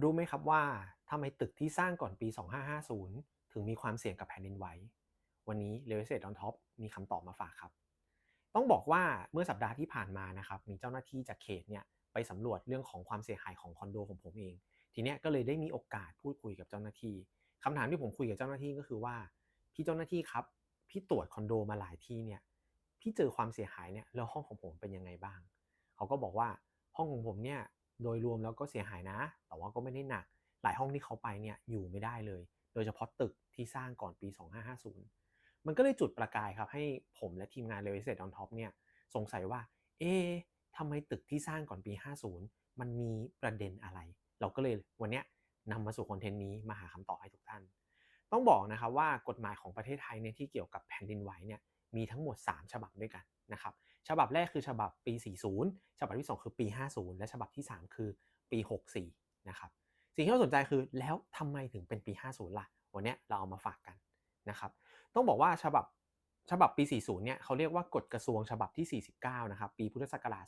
รู้ไหมครับว่าทำไมตึกที่สร้างก่อนปี 2550 ถึงมีความเสี่ยงกับแผ่นดินไหว วันนี้ r e a l Estate on Top มีคำตอบมาฝากครับ ต้องบอกว่าเมื่อสัปดาห์ที่ผ่านมานะครับ มีเจ้าหน้าที่จากเขตเนี่ยไปสำรวจเรื่องของความเสียหายของคอนโดของผมเอง ทีเนี้ยก็เลยได้มีโอกาสพูดคุยกับเจ้าหน้าที่คำถามที่ผมคุยกับเจ้าหน้าที่ก็คือว่า พี่เจ้าหน้าที่ครับ พี่ตรวจคอนโดมาหลายที่เนี่ย พี่เจอความเสียหายเนี่ยแล้วห้องของผมเป็นยังไงบ้าง เขาก็บอกว่าห้องของผมเนี่ย โดยรวมแล้วก็เสียหายนะ แต่ว่าก็ไม่ได้หนัก หลายห้องที่เขาไปเนี่ยอยู่ไม่ได้เลย โดยเฉพาะตึกที่สร้างก่อนปี 2550 มันก็เลยจุดประกายครับ ให้ผมและทีมงาน r e a l Estate on Top เนี่ยสงสัยว่า เอ๊ทำไมตึกที่สร้างก่อนปี 50 มันมีประเด็นอะไร เราก็เลยวันนี้นำมาสู่คอนเทนต์นี้มาหาคำตอบให้ทุกท่าน ต้องบอกนะครับว่ากฎหมายของประเทศไทยเนี่ยที่เกี่ยวกับแผ่นดินไหวเนี่ยมีทั้งหมด 3 ฉบับด้วยกันนะครับ ฉบับแรกคือฉบับปี 40 ฉบับที่ 2 คือปี 50 และฉบับที่ 3 คือปี 64 นะครับ สิ่งที่น่าสนใจคือแล้วทำไมถึงเป็นปี 50 ล่ะ วันนี้เราเอามาฝากกันนะครับ ต้องบอกว่าฉบับฉบับปี 40 เนี่ยเขาเรียกว่ากฎกระทรวงฉบับที่ 49 นะครับ ปีพุทธศักราช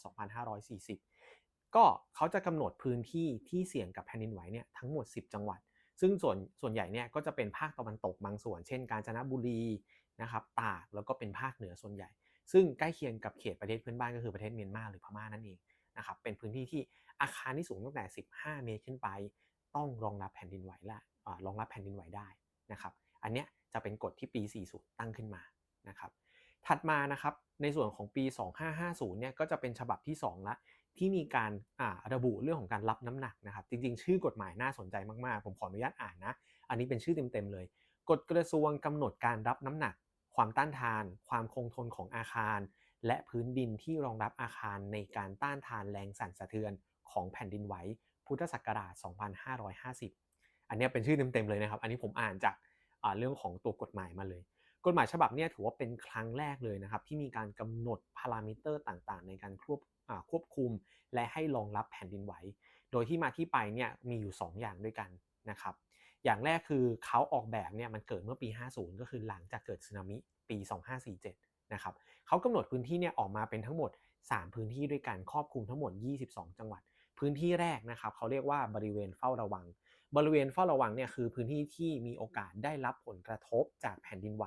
2540 ก็เขาจะกำหนดพื้นที่ที่เสี่ยงกับแผ่นดินไหวเนี่ยทั้งหมด 10 จังหวัด ซึ่งส่วนส่วนใหญ่เนี่ยก็จะเป็นภาคตะวันตกบางส่วน เช่น กาญจนบุรีนะครับ ตาก แล้วก็เป็นภาคเหนือส่วนใหญ่ ซึ่งใกล้เคียงกับเขตประเทศเพื่อนบ้านก็คือประเทศเมียนมาหรือพม่านั่นเองนะครับเป็นพื้นที่ที่อาคารที่สูงตั้งแต่ 15 เมตรขึ้นไป ต้องรองรับแผ่นดินไหวและรองรับแผ่นดินไหวได้นะครับอันเนี้ยจะเป็นกฎที่ปี 40 ตั้งขึ้นมานะครับถัดมานะครับในส่วนของปี 2550 เนี่ยก็จะเป็นฉบับที่ 2 ละที่มีการระบุเรื่องของการรับน้ำหนักนะครับจริงๆ ชื่อกฎหมายน่าสนใจมากๆ ผมขออนุญาตอ่านนะ อันนี้เป็นชื่อเต็มๆเลย กฎกระทรวงกำหนดการรับน้ำหนัก ความต้านทาน ความคงทนของอาคาร และพื้นดินที่รองรับอาคารในการต้านทานแรงสั่นสะเทือนของแผ่นดินไหวพุทธศักราช 2550 อันนี้เป็นชื่อเต็มๆเลยนะครับ อันนี้ผมอ่านจากเรื่องของตัวกฎหมายมาเลย กฎหมายฉบับนี้ถือว่าเป็นครั้งแรกเลยนะครับ ที่มีการกำหนดพารามิเตอร์ต่างๆ ในการควบควบคุม และให้รองรับแผ่นดินไหว โดยที่มาที่ไปเนี่ยมีอยู่ 2 อย่างด้วยกันนะครับ อย่างแรกคือเขาออกแบบเนี่ยมันเกิดเมื่อปี 50 ก็คือหลังจากเกิดสึนามิปี 2547 นะครับเขากำหนดพื้นที่เนี่ยออกมาเป็นทั้งหมด 3 พื้นที่ด้วยกันครอบคลุมทั้งหมด 22 จังหวัด พื้นที่แรกนะครับเขาเรียกว่าบริเวณเฝ้าระวัง บริเวณเฝ้าระวังเนี่ยคือพื้นที่ที่มีโอกาสได้รับผลกระทบจากแผ่นดินไหว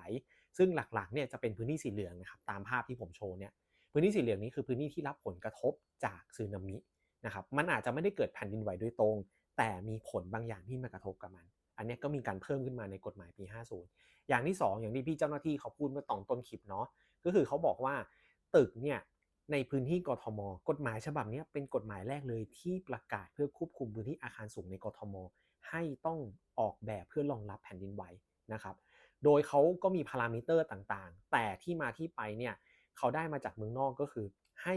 ซึ่งหลักๆเนี่ยจะเป็นพื้นที่สีเหลืองนะครับตามภาพที่ผมโชว์เนี่ยพื้นที่สีเหลืองนี้คือพื้นที่ที่รับผลกระทบจากสึนามินะครับมันอาจจะไม่ได้เกิดแผ่นดินไหวโดยตรง แต่มีผลบางอย่างที่มากระทบกับมัน อันนี้ก็มีการเพิ่มขึ้นมาในกฎหมายปี 50 อย่างที่ 2 อย่างที่พี่เจ้าหน้าที่เขาพูดเมื่อตอนต้นคลิปเนาะก็คือเขาบอกว่าตึกเนี่ยในพื้นที่กทม กฎหมายฉบับนี้เป็นกฎหมายแรกเลยที่ประกาศเพื่อควบคุมพื้นที่อาคารสูงในกทม ให้ต้องออกแบบเพื่อรองรับแผ่นดินไหวนะครับ โดยเขาก็มีพารามิเตอร์ต่างๆ แต่ที่มาที่ไปเนี่ยเขาได้มาจากเมืองนอกก็คือ ให้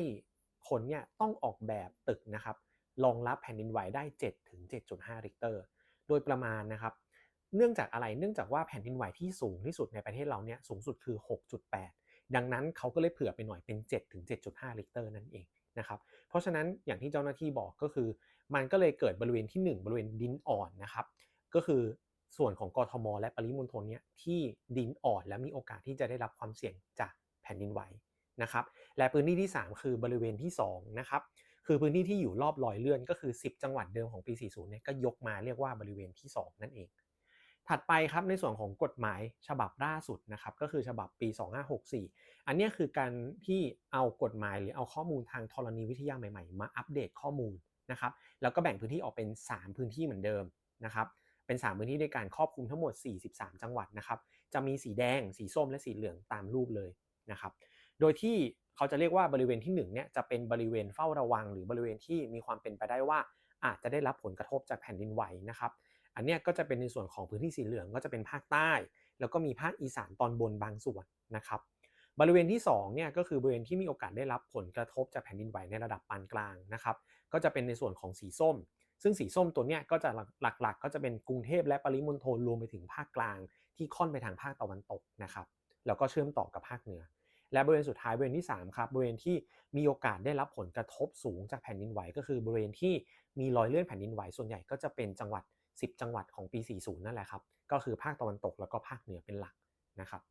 คนเนี่ยต้องออกแบบตึกนะครับรองรับแผ่นดินไหวได้7ถึง7.5ริกเตอร์ โดยประมาณนะครับ เนื่องจากอะไรเนื่องจากว่าแผ่นดินไหวที่สูงที่สุดในประเทศเราเนี่ยสูงสุดคือ 6.8 ดังนั้นเขาก็เลยเผื่อไปหน่อยเป็น 7 ถึง 7.5ริกเตอร์นั่นเองนะครับเพราะฉะนั้นอย่างที่เจ้าหน้าที่บอกก็คือ มันก็เลยเกิดบริเวณที่ 1 บริเวณดินอ่อนนะครับ ก็คือส่วนของกทม และปริมณฑลเนี่ยที่ดินอ่อนและมีโอกาสที่จะได้รับความเสี่ยงจากแผ่นดินไหวนะครับและพื้นที่ที่ 3 คือบริเวณที่2นะครับ คือพื้นที่ที่อยู่รอบรอยเลื่อนก็คือ 10 จังหวัดเดิมของปี 40 เนี่ยก็ยกมาเรียกว่าบริเวณที่ 2 นั่นเอง ถัดไปครับในส่วนของกฎหมายฉบับล่าสุดนะครับก็คือฉบับปี 2564 อันนี้คือการที่เอากฎหมายหรือเอาข้อมูลทางธรณีวิทยาใหม่ๆ มาอัปเดตข้อมูลนะครับแล้วก็แบ่งพื้นที่ออกเป็น 3 พื้นที่เหมือนเดิมนะครับเป็น 3 พื้นที่ด้วยการครอบคลุมทั้งหมด 43 จังหวัดนะครับจะมีสีแดง สีส้มและสีเหลืองตามรูปเลยนะครับโดยที่ เขาจะเรียกว่าบริเวณที่1เนี่ยจะเป็นบริเวณเฝ้าระวัง หรือบริเวณที่มีความเป็นไปได้ว่า อาจจะได้รับผลกระทบจากแผ่นดินไหวนะครับอันนี้ก็จะเป็นในส่วนของพื้นที่สีเหลืองก็จะเป็นภาคใต้ แล้วก็มีภาคอีสานตอนบนบางส่วนนะครับบริเวณที่2เนี่ยก็คือบริเวณที่มีโอกาสได้รับผลกระทบจากแผ่นดินไหวในระดับปานกลางนะครับก็จะเป็นในส่วนของสีส้ม ซึ่งสีส้มตัวเนี้ยก็จะหลักๆก็จะเป็นกรุงเทพและปริมณฑลรวมไปถึงภาคกลาง ที่ค่อนไปทางภาคตะวันตกนะครับแล้วก็เชื่อมต่อกับภาคเหนือ และบริเวณสุดท้ายบริเวณที่3ครับบริเวณที่มีโอกาสได้รับผลกระทบสูงจากแผ่นดินไหว ก็คือบริเวณที่มีรอยเลื่อนแผ่นดินไหวส่วนใหญ่ก็จะเป็นจังหวัด 10 จังหวัดของปี 40 นั่นแหละครับก็คือภาคตะวันตกแล้วก็ภาคเหนือเป็นหลักนะครับ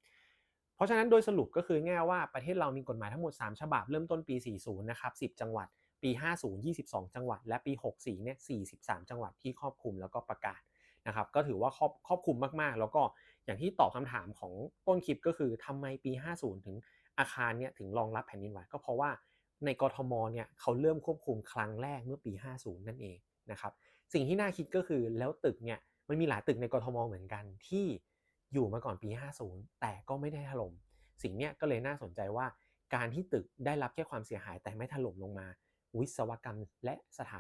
เพราะฉะนั้นโดยสรุปก็คือง่ายว่าประเทศเรามีกฎหมายทั้งหมด 3 ฉบับเริ่มต้นปี 40 นะครับ 10 จังหวัด ปี 50 22 จังหวัด และปี 64 เนี่ย 43 จังหวัดที่ครอบคลุมแล้วก็ประกาศนะครับ ก็ถือว่าครอบครอบคลุมมากๆ แล้วก็อย่างที่ตอบคำถามของต้นคลิปก็คือทำไมปี 50 ถึง อาคารเนี่ยถึงรองรับแผ่นดินไหวก็เพราะว่าในกรทมเนี่ยเขาเริ่มควบคุมครั้งแรกเมื่อปี 50 นั่นเองนะครับสิ่งที่น่าคิดก็คือแล้วตึกเนี่ยมันมีหลายตึกในกรทมเหมือนกันที่อยู่มาก่อนปี 50 แต่ก็ไม่ได้ถล่มสิ่งเนี้ยก็เลยน่าสนใจว่าการที่ตึกได้รับแค่ความเสียหายแต่ไม่ถล่มลงมา วิศวกรรมและสถา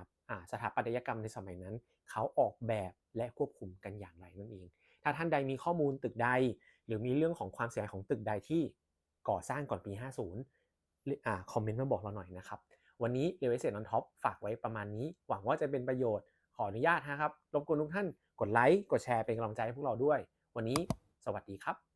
สถาปัตยกรรมในสมัยนั้น เขาออกแบบและควบคุมกันอย่างไรนั่นเอง ถ้าท่านใดมีข้อมูลตึกใด หรือมีเรื่องของความเสียหายของตึกใดที่ ก่อสร้างก่อนปี 50อ่าคอมเมนต์มาบอกเราหน่อยนะครับ วันนี้เรเวสเซนออนท็อปฝากไว้ประมาณนี้ หวังว่าจะเป็นประโยชน์ขออนุญาตนะครับรบกวนทุกท่านกดไลค์กดแชร์เป็นกำลังใจให้พวกเราด้วย วันนี้สวัสดีครับ